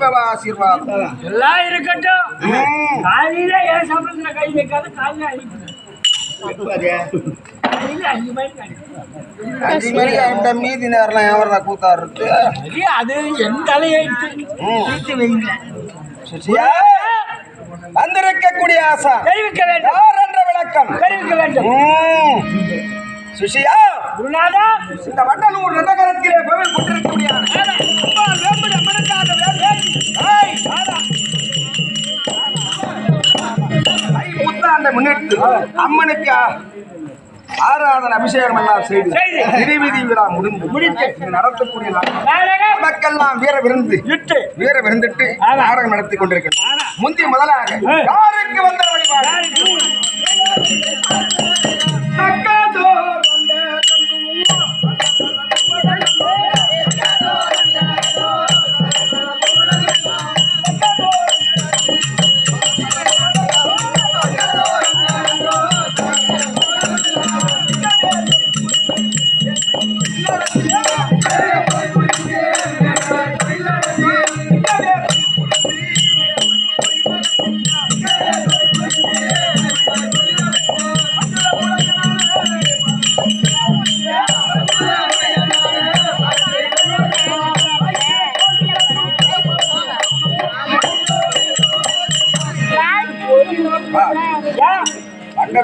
சுகீபவா ஆசீர்வாதம். எல்லாம் இருக்கட்டும். காலையில ஏன் சம்பளத்துல கை வைக்காத? காலையில காலையில அஞ்சு மணிக்கு அவன்கிட்ட மீதி நேரம் எவரா கூத்தா இருக்கு அது என் எடுத்து வைங்க. வந்திருக்கக்கூடிய ஆசா. தெரிவிக்க வேண்டும். யார் என்ற விளக்கம்? தெரிவிக்க வேண்டும். ம். சுசியா குருநாதா. இந்த வண்டலூர் நகரத்திலே கோவில் கொண்டிருக்கக்கூடிய புத்தாண்டை முன்னிட்டு அம்மனுக்கு ஆராதனை அபிஷேகம் எல்லாம் செய்து. திருவிதி விழா முடிந்து முடித்து. நடத்தக்கூடிய நமக்கெல்லாம் வீர விருந்து. வீர விருந்துட்டு. நாடகம் நடத்தி கொண்டிருக்கிறது ஆமா. முந்தி முதலாக. யாருக்கு வந்த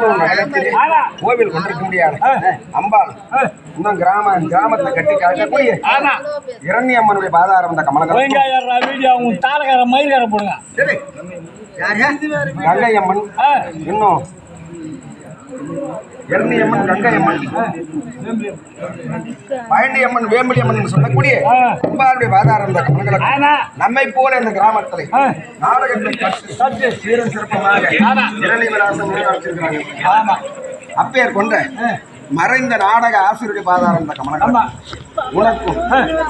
நகரத்திலே. கோவில் கொண்டிருக்க முடியாது. அம்பாள். இன்னும் கிராம கிராமத்தை கட்டி காக்கக்கூடிய ஆமா. இரண்யம்மனுடைய பாதாரம் இந்த கமலகரம் தாளக்கார மயில்கார போடுங்க. கங்கையம்மன். ஆ. இன்னும் இரணியம்மன் கங்கையம்மன். பழனியம்மன் வேம்படியம்மன் சொல்லக்கூடிய ஆ. அம்பாளுடைய பாதாரம் இந்த ஆமா நம்மை போல இந்த கிராமத்தில். நாடகத்தை சீரும் சிறப்பமாக. இரணி விலாசம் ஆமா. அப்பேர் கொண்ட மறைந்த நாடக ஆசிரியருடைய பாதாரம் இந்த கமலகரம் ஆமா. உனக்கும்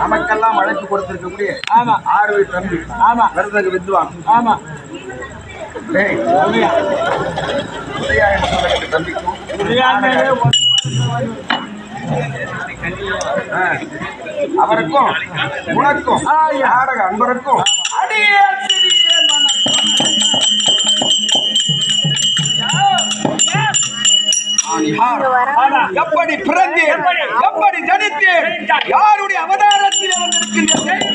நமக்கெல்லாம் அழைப்பு கொடுத்திருக்கக்கூடிய ஆமா. ஆர்வி தம்பி ஆமா. விருதுக்கு வித்வான். ஆமா. தம்பிக்கும் அவருக்கும் உனக்கும் நாடக அன்பருக்கும். அடியே எப்படி பிறந்தேன்? எப்படி? ஜனித்தேன்? யாருடைய அவதாரத்தில் வந்திருக்கின்றேன்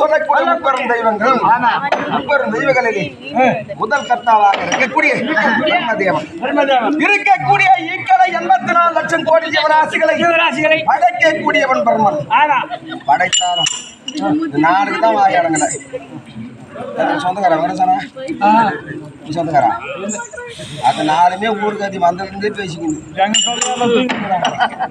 சொல்லக்கூடிய முப்பெரும் தெய்வங்கள். முப்பெரும் தெய்வங்களிலே முதல் கர்த்தாவாக இருக்கக்கூடிய பிரம்மதேவன். இருக்கக்கூடிய ஈக்களை எண்பத்தி நாலு லட்சம் கோடி ஜீவராசிகளை ஜீவராசிகளை. படைக்கக்கூடியவன் பிரம்மன். படைத்தாலும் நாளுக்கு தான் வாயாடங்கள சொந்தக்காரன் சொன்ன. சொந்தக்காரன் அது நாலுமே ஊருக்கு அது வந்ததுலேருந்தே பேசிக்கணும்.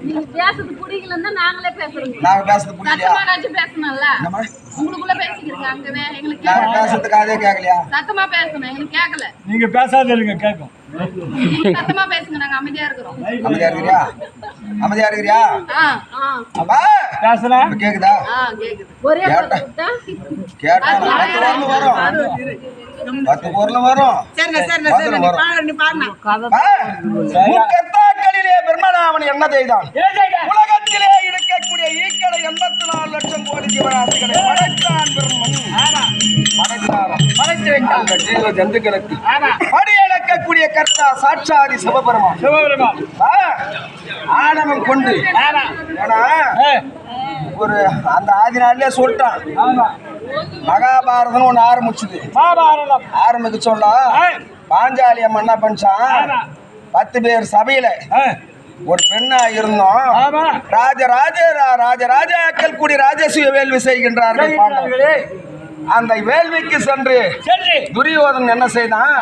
நீங்க நாங்களே பேசுறோம். நாங்கள் பேசுறது புரியலையா? சத்தமானாச்சும் பேசணும்ல? என்னம்மா உங்களுக்குள்ள பேசிக்கிறீங்க அங்கவே எங்களுக்கு நாங்கள் கேட்கல. பேசுறதுக்கு அதே கேட்கலையா? சத்தமா பேசணும் எங்களுக்கு கேட்கல. நீங்க பேசாத இருங்க கேட்கும் நீங்க சத்தமா பேசுங்க நாங்க அமைதியா இருக்கிறோம். அமைதியா இருக்கிறியா? அமைதியா இருக்கிறியா? அப்பா! இப்ப கேக்குதா? ஆ கேக்குது. ஒரே கேட்டா. வரும். பத்து பொருள் வரும். முக்கத்தாக்களிலே என்ன செய்தான்? உலகத்திலே இருக்கக்கூடிய ஈக்களை எண்பத்தி நாலு லட்சம் கோடி ஜீவராசிகளை படைத்தான் பிரம்மன். படைத்தாராம். படைத்து வைத்தான். ஜந்துக்களுக்கு. படியளக்கக்கூடிய கர்த்தா சாட்சாதி சிவபெருமான் அப்பா, ஆணவம் கொண்டு. ஏன்னா ஒரு அந்த ஆதி நாள்லயே சொல்லிட்டான் மகாபாரதம் ஒண்ணு ஆரம்பிச்சுது. மகாபாரதம். ஆரம்பிக்க ஆ. பாஞ்சாலி அம்மன் என்ன பண்ணிச்சான். பத்து பேர் சபையில ஒரு பெண்ணா இருந்தோம். ராஜ ராஜ ராஜ ராஜாக்கள் கூடி ராஜசூய வேள்வி செய்கின்றார்கள். அந்த வேள்விக்கு சென்று துரியோதன் என்ன செய்தான்.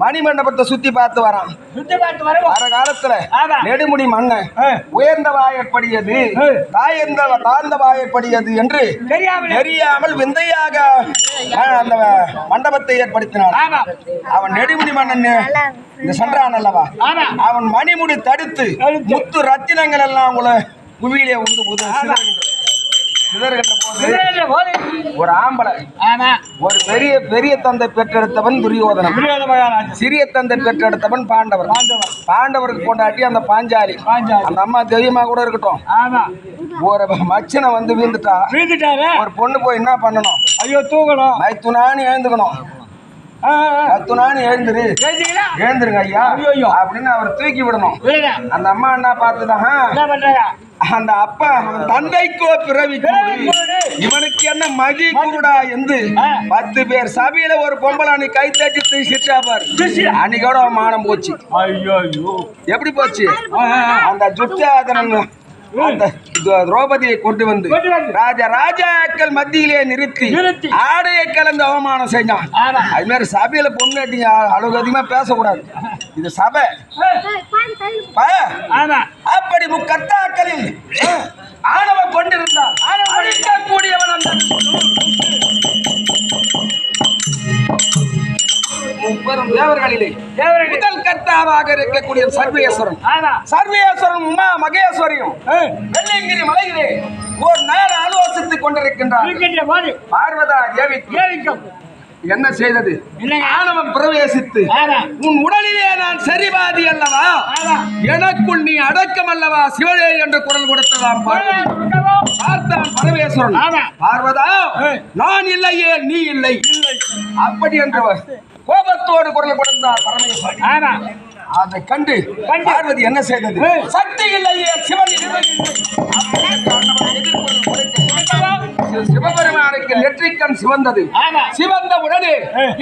மணிமண்டபத்தை சுத்தி பார்த்து வரான் சுத்தி பார்த்து வருவோம் வர காலத்துல. நெடுமுடி மன்னன். உயர்ந்த வாயற்படியது ஆ. தாயர்ந்த தாழ்ந்த வாயற்படியது என்று தெரியாமலே விந்தையாக அந்த மண்டபத்தை ஏற்படுத்தினான் அவன் நெடுமுடி மன்னன் இந்த சென்றான் அல்லவா அவன் மணிமுடி தடுத்து. முத்து ரத்தினங்கள் எல்லாம் உங்களை குவியிலே உண்டு உது- சிதறுகின்ற போது. ஒரு ஆம்பளை ஆமா. ஒரு பெரிய பெரிய தந்தை பெற்றெடுத்தவன் துரியோதனன். சிறிய தந்தை பெற்றெடுத்தவன் பாண்டவர் பாண்டவர். பாண்டவருக்கு கொண்டாட்டி அந்த பாஞ்சாலி. அந்த அம்மா தெய்வமா கூட இருக்கட்டும். ஒரு மச்சனை வந்து வீழ்ந்துட்டா. ஒரு பொண்ணு போய் என்ன பண்ணணும்? ஐயோ தூக்கணும் மைத்துனான்னு எழுந்துக்கணும். ஆ, ஆ. மைத்துனான்னு எழுந்துரு. எழுந்துருங்க ஐயா. ஐயையோ. அப்படின்னு அவர் தூக்கி விடணும். அந்த அம்மா என்ன பார்த்துதான் அந்த அப்பா தந்தைக்கோ பிறவி. இவனுக்கு என்ன மதி கூடா என்று. பத்து பேர் சபையில ஒரு பொம்பளை அன்னைக்கு கை தட்டி தூக்கிட்டா பாரு. சிரிச்சா. அன்னைக்கோட மானம் போச்சு. ஐயோ ஐயோ எப்படி போச்சு? அந்த து- திரௌபதியை கொண்டு வந்து. ராஜா ராஜாக்கள் மத்தியிலே நிறுத்தி. ஆடையை கலந்து அவமானம் செஞ்சான். அது மாதிரி சபையில பொண்ணு கட்டிங்க அளவுக்கு அதிகமா பேசக்கூடாது. இது சபை. அப்படி முக்கத்தாக்களில் ஆணவம் கொண்டிருந்தார் அழிக்கக்கூடியவன் அந்த முப்பெரும் தேவர்களிலே. முதல் கர்த்தாவாக இருக்கக்கூடிய சர்வேஸ்வரன். சர்வேஸ்வரன் உமா மகேஸ்வரியும் ஆ. வெள்ளைங்கிரி மலையிலே ஒரு நாள் ஆலோசித்துக் கொண்டிருக்கின்றார் பார்வதா ஏவிக்கும் என்ன செய்தது? ஆணவம் பிரவேசித்து உன் உடலிலே நான் சரிபாதி அல்லவா? எனக்குள் நீ அடக்கம் அல்லவா? சிவனே என்று குரல் கொடுத்ததாம் பார்த்தான் பரமேஸ்வரன். பார்வதா. நான் இல்லையே நீ இல்லை. அப்படி என்றவர். கோபத்தோடு குரல் கொடுத்தார் பரமேஸ்வரன். ஆமா அதை கண்டு. பார்வதி என்ன செய்தது. சக்தி இல்லையே சிவன் சிவபெருமானுக்கு நெற்றிக்கண் சிவந்தது. சிவந்த உடனே.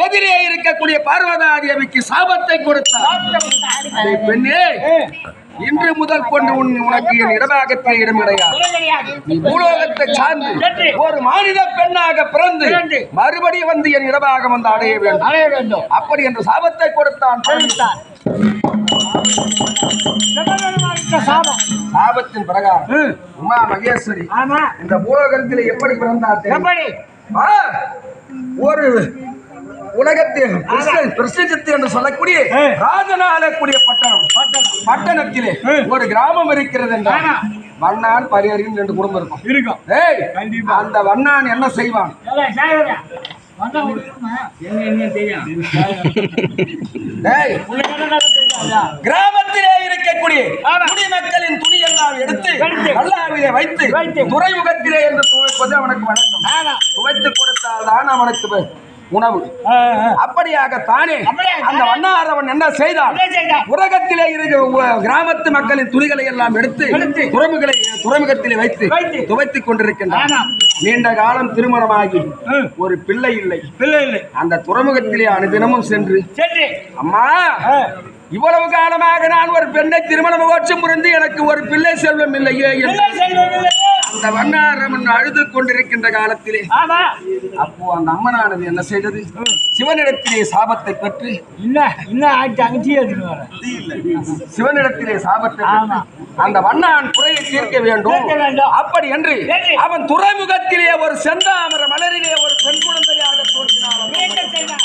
எதிரே இருக்கக்கூடிய பார்வதா தேவிக்கு சாபத்தை கொடுத்தார். பெண்ணே இன்று முதல் கொண்டு உன் உனக்கு என் இடமாகத்தில் இடம் கிடையாது பூலோகத்தை சார்ந்து. ஒரு மாநில பெண்ணாக பிறந்து. மறுபடியும் வந்து என் இடமாக வந்து அடைய வேண்டும் அடைய வேண்டும் அப்படி என்று சாபத்தை கொடுத்தான் சாபத்தின் பிரகாரம். உமா மகேஸ்வரி இந்த பூலோகத்தில் எப்படி பிறந்தார்? எப்படி ஒரு உலகத்தில் பிரசி- பிரசித்தி என்று சொல்லக்கூடிய. ராஜனாலக்கூடிய பட்டணம் பட்டணத்திலே. ஒரு கிராமம் இருக்கிறது என்றால். வண்ணான் பரியரின் ரெண்டு குடும்பம் இருக்கும் இருக்கும் ஏய் கண்டிப்பா. அந்த வண்ணான் என்ன செய்வான்? கிராமத்திலே இருக்கக்கூடிய. குடிமக்களின் துணியெல்லாம் எடுத்து எடுத்து. நல்லாவிலே வைத்து வைத்து. துறைமுகத்திலே என்று துவைப்பது அவனுக்கு வழக்கம் ஆமா. துவைத்து கொடுத்தால் தான் அவனுக்கு உணவு. அப்படியாக தானே அந்த. வண்ணாரவன் என்ன செய்தான்? உலகத்திலே இருக்கிற கிராமத்து மக்களின் துணிகளை எல்லாம் எடுத்து. துறைமுகங்களை துறைமுகத்திலே வைத்து வைத்து. துவைத்துக் கொண்டிருக்கின்றான். நீண்ட காலம் திருமணமாகி. ஒரு பிள்ளை இல்லை இல்லை இல்லை அந்த துறைமுகத்திலே அனுதினமும் சென்று அம்மா. இவ்வளவு காலமாக நான் ஒரு பெண்ணை திருமணம் முகற்றம் புரிந்து எனக்கு ஒரு பிள்ளை செல்வம் இல்லையே அந்த வண்ணாரமன் அழுது கொண்டிருக்கின்ற காலத்திலே. அப்போ அந்த அம்மனானது என்ன செய்தது? சிவனிடத்திலே சாபத்தை பெற்று இல்ல இல்ல சிவனிடத்திலே சாபத்தை அந்த வண்ணான் குறையை தீர்க்க வேண்டும். அப்படி என்று. அவன் துறைமுகத்திலே ஒரு செந்தாமர மலரிலே ஒரு பெண் குழந்தையாக செய்தார்?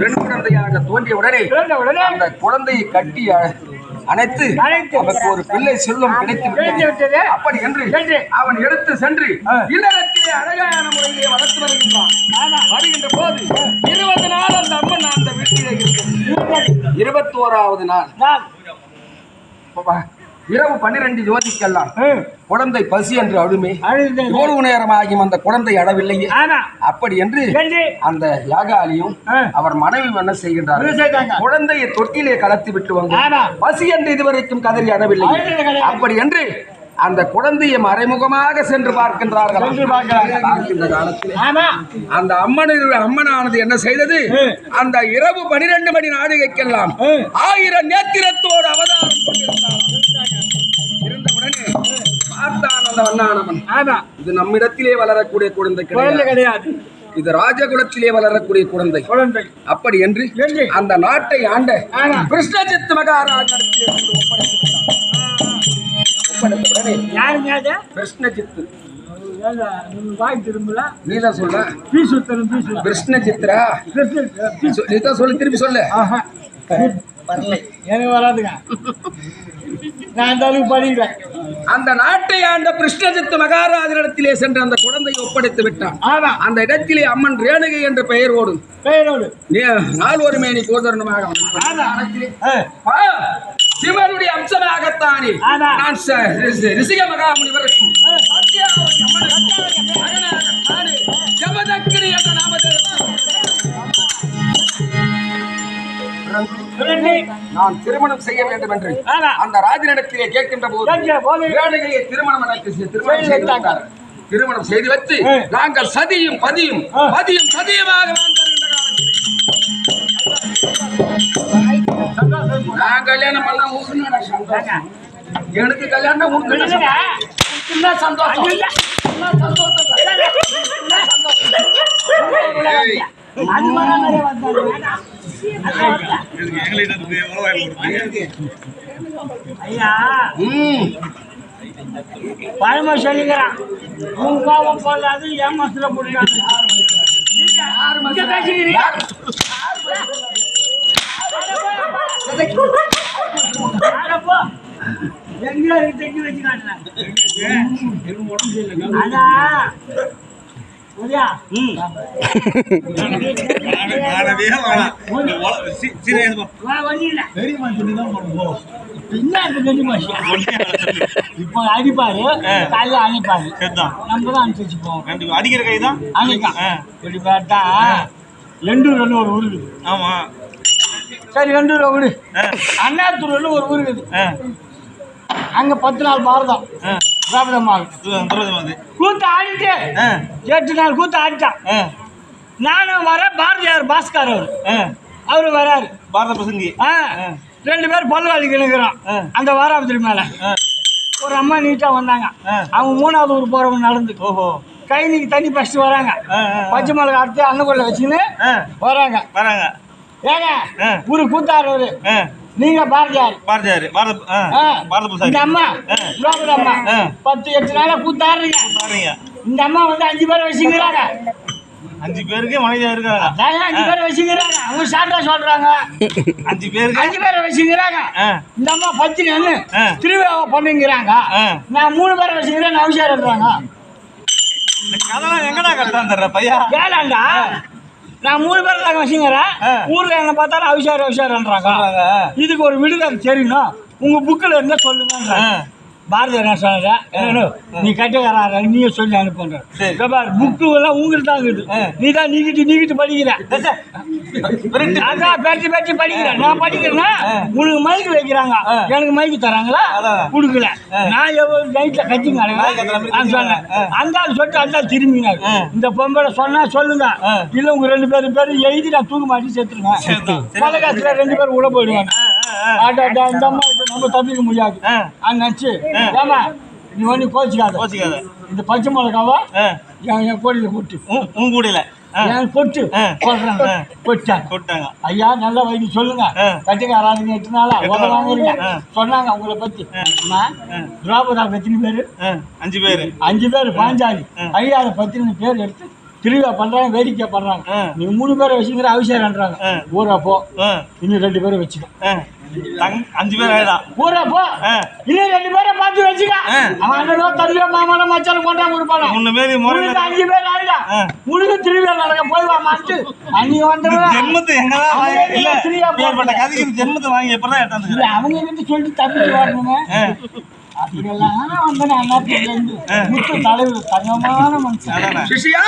பெண் குழந்தையாக தோன்றிய உடனே அந்த குழந்தையை கட்டி அ- அணைத்து அணைத்து. அவருக்கு ஒரு பிள்ளை செல்வம் கிடைத்து விட்டது. அப்படி என்று. அவன் எடுத்து சென்று ஆ. இல்லறத்திலே அழகான முறையிலே வளர்த்து வருகின்றான். வருகின்ற போது இருபது நாள் அந்த அம்மன் அந்த வீட்டிலே இருக்கிறது இருபத்தோராவது நாள் இரவு பன்னிரண்டு ஜோதிக்கெல்லாம். குழந்தை பசி என்று அழுமே அழுதேன். இவ்வளவு நேரமாகியும் அந்த குழந்தை அடவில்லையே ஆமா அப்படி என்று அந்த யாகாலியும். அவர் மனைவி என்ன செய்கின்றார்? குழந்தையை தொட்டிலே கலத்தி விட்டு வந்து ஆமா. பசி என்று இதுவரைக்கும் கதறி அடவில்லை. அப்படி என்று அந்த குழந்தையை மறைமுகமாக சென்று பார்க்கின்றார்கள். பார்க்கின்ற காலத்தில் அந்த அம்மன் அம்மனானது என்ன செய்தது. அந்த இரவு பனிரெண்டு மணி நாடுகைக்கெல்லாம். ஆயிரம் நேத்திரத்தோடு அவதாரம் வண்ணானவன். ஆமா. இது நம்மிடத்திலே வளரக்கூடிய குழந்தை குழந்தை கிடையாது. கிடையாது இது ராஜகுலத்திலே வளரக்கூடிய குழந்தை. குழந்தை. அப்படி என்று? அந்த நாட்டை ஆண்ட. கிருஷ்ணஜித் மகாராஜாவிடத்திலே கொண்டு ஒப்படைத்து விட்டான். ஒப்படைத்த உடனே. யாருங்க அது கிருஷ்ணஜித். ஏங்க, நீங்க வாய் திரும்பல? நீதான் சொல்ல பீஸ் சுத்தணும் பீஸ் சுத்தணும் கிருஷ்ணஜித்ரா சொ- நீதான் சொல்லு திருப்பி சொல்லு. ஆஹா. எனக்கு வராதுங்க. நான் அந்த அளவுக்கு படிக்கிறேன் அந்த நாட்டை ஆண்ட கிருஷ்ணஜித் மகாராஜனிடத்திலே சென்று அந்த குழந்தையை ஒப்படைத்து விட்டான். ஆமா அந்த இடத்திலே அம்மன் ரேணுகை என்ற பெயர் ஓடும். பெயரோடு. நாள் ஒரு மேனி கோதரணமாக சிவனுடைய அம்சமாகத்தானே. நான் ரிஷிக மகாமுனிவருக்கும் அம்மனுக்கும் மகனாகத்தானே ஜமதக்கிரி என்ற நாமத்தில் நான் திருமணம் செய்ய வேண்டும் என்று. அந்த ராஜனிடத்திலே கேட்கின்ற போது ரேணுகையை திருமணம் திருமணம் செய்து செய்து வைத்தாங்க. வைத்தார். திருமணம் செய்து வைத்து. நாங்கள் சதியும் பதியும். பதியும் சதியுமாக நான் கல்யாணம் பண்ணா? எனக்கு கல்யாணம் இல்லைங்க. சந்தோஷம்? சந்தோஷம் ஐயா. அது சொல்லிக்கிறான் உன் கோபம் போடாது ஏமாத்துல மனசுல எங்க இருக்கு தெங்கி அதான். இப்போ அடிப்பாரு காலையில அணைப்பாரு. நம்ம தான் அனுப்பிச்சு போவோம் அடிக்கிற கை தான்? அன்னைக்கா இப்படி பார்த்தா எண்டூர்னு ஒரு ஊர் இருக்குது ஆமா. சரி எண்டூர் ஊரு அண்ணாத்தூர்னு ஒரு ஊர் இருக்குது அங்க பத்து நாள் பாரதம். வந்து கூத்து ஆடிட்டு. எட்டு நாள் கூத்து ஆடிட்டான். நானும் வரேன். பாரதியார் பாஸ்கர் அவர். அவரு வராரு. பாரத பிரசங்கி ரெண்டு பேரும் பல்வாதிக்கு நிற்கிறோம். அந்த வாராபத்திரி மேல. ஒரு அம்மா நீட்டா வந்தாங்க. அவங்க மூணாவது ஊர் போறவங்க நடந்து. ஓஹோ. கை நீக்கி தண்ணி பறிச்சுட்டு வராங்க. பச்சை மிளகா அறுத்து அன்னக்குள்ள வச்சுன்னு வராங்க. வராங்க. ஏங்க. ஒரு கூத்தாடுறவரு நீங்க பாரதியார். பாரதியார் பாரத. பாரத இந்த பிரசாந்தி அம்மா. திரௌபதி அம்மா. பத்து எட்டு நாளா கூத்தாடுறீங்க. பாருங்க இந்த அம்மா வந்து அஞ்சு பேர் வச்சுக்கிறாங்க அஞ்சு பேருக்கு மனைவியா இருக்காங்க. அஞ்சு பேர் வச்சுக்கிறாங்க அவங்க சாட்டா சொல்றாங்க. அஞ்சு பேருக்கு? அஞ்சு பேர் வச்சுக்கிறாங்க இந்த அம்மா பத்து நின்று ஆ. திருவிழாவை பண்ணுங்கிறாங்க. நான் மூணு பேர் வச்சுக்கிறேன் அவசியம்ன்றாங்க இந்த கதெல்லாம் எங்கடா கட்டான் தர்ற பையா? ஏழாண்டா நான் மூணு பேர் தாங்க வச்சுக்கிறேன் ஆ. ஊர்ல என்ன பார்த்தாலும் அவசியம் அவசியம்ன்றாங்க சொல்றாங்க. இதுக்கு ஒரு விடுதலை தெரியணும் உங்க புக்கில் இருந்தா சொல்லுங்க ஆ. பாரதி என்ன சொன்னாங்க "ஏனு, நீ கட்டுக்கார நீயே சொல்லி அனுப்புன்ற சரி. புக்கு எல்லாம் உங்களுக்கு தான் இருக்குது. நீ தான் நீக்கிட்டு நீக்கிட்டு படிக்கிற. அதான் பேச்சு பேச்சு படிக்கிறேன் நான் படிக்கிறேன்னா. உனக்கு மைக்கு வைக்கிறாங்க. எனக்கு மைக்கு தராங்களா. கொடுக்கல. நான் நாய் கத்துற மாதிரி நான் சொன்னேன். அந்த ஆள் சொல்லிட்டு அந்த ஆள். இந்த பொம்பளை சொன்னா சொல்லுங்க. இல்ல உங்க ரெண்டு பேரும் பேரும் எழுதி நான் தூக்க மாட்டி. சரி. பழகாசுல ரெண்டு பேரும் உள்ள போயிடுவாங்க. ஆடாடா, இந்த அம்மா இப்ப நம்ம தப்பிக்க முடியாது. அது நினச்சி ஏமா நீ ஒன்றும் கோச்சிக்காத. கோச்சிக்காத. இந்த பச்சை மிளகாவா என் கோடியில் கொட்டு. உன் கூடையில. கொட்டு. கொட்டாங்க ஐயா நல்ல வைத்தி சொல்லுங்க. ஆ. கட்டிக்காராங்க எட்டு நாளா? எட்டு உதவ நாள். வாங்குறீங்க ஆ. சொன்னாங்க உங்களை பத்தி. திரௌபதா எத்தனை பேரு? அஞ்சு பேரு. அஞ்சு பேர் பாஞ்சாலி. ஆ. ஐயாயிரம் பத்தினு பேர் எடுத்து திருவிழா பண்றாங்க வேடிக்கை பண்றாங்க. நீ மூணு பேரை வச்சுக்கிற அவசியம்ன்றாங்க. ஊரா போ. இன்னும் ரெண்டு பேரை வச்சுக்க. அஞ்சு பேர் ஆயிடான் ஊரா போ. இன்னும் ரெண்டு பேரை பார்த்து வச்சுக்க. அவன் அண்ணனோ தம்பியோ மாமானோ மச்சானோ கொண்டா கொடுப்பானோ? முன்ன மாரி முறை உனக்கு அஞ்சு பேர் ஆயிடா. உனக்கு திருவிழா நடக்க போய் வாமான்ட்டு அன்னைக்கு வந்தவன் ஜென்மத்தை எங்கதான் இல்ல ஏற்பட்ட கதைக்கு ஜென்மத்தை வாங்கி எப்பதான் எட்டாந்து அவங்க கிட்ட சொல்லி தப்பிச்சு வரணுமே அப்படியெல்லாம் வந்து நான் முத்து தலைவர் தங்கமான மனுஷன். சிஷ்யா.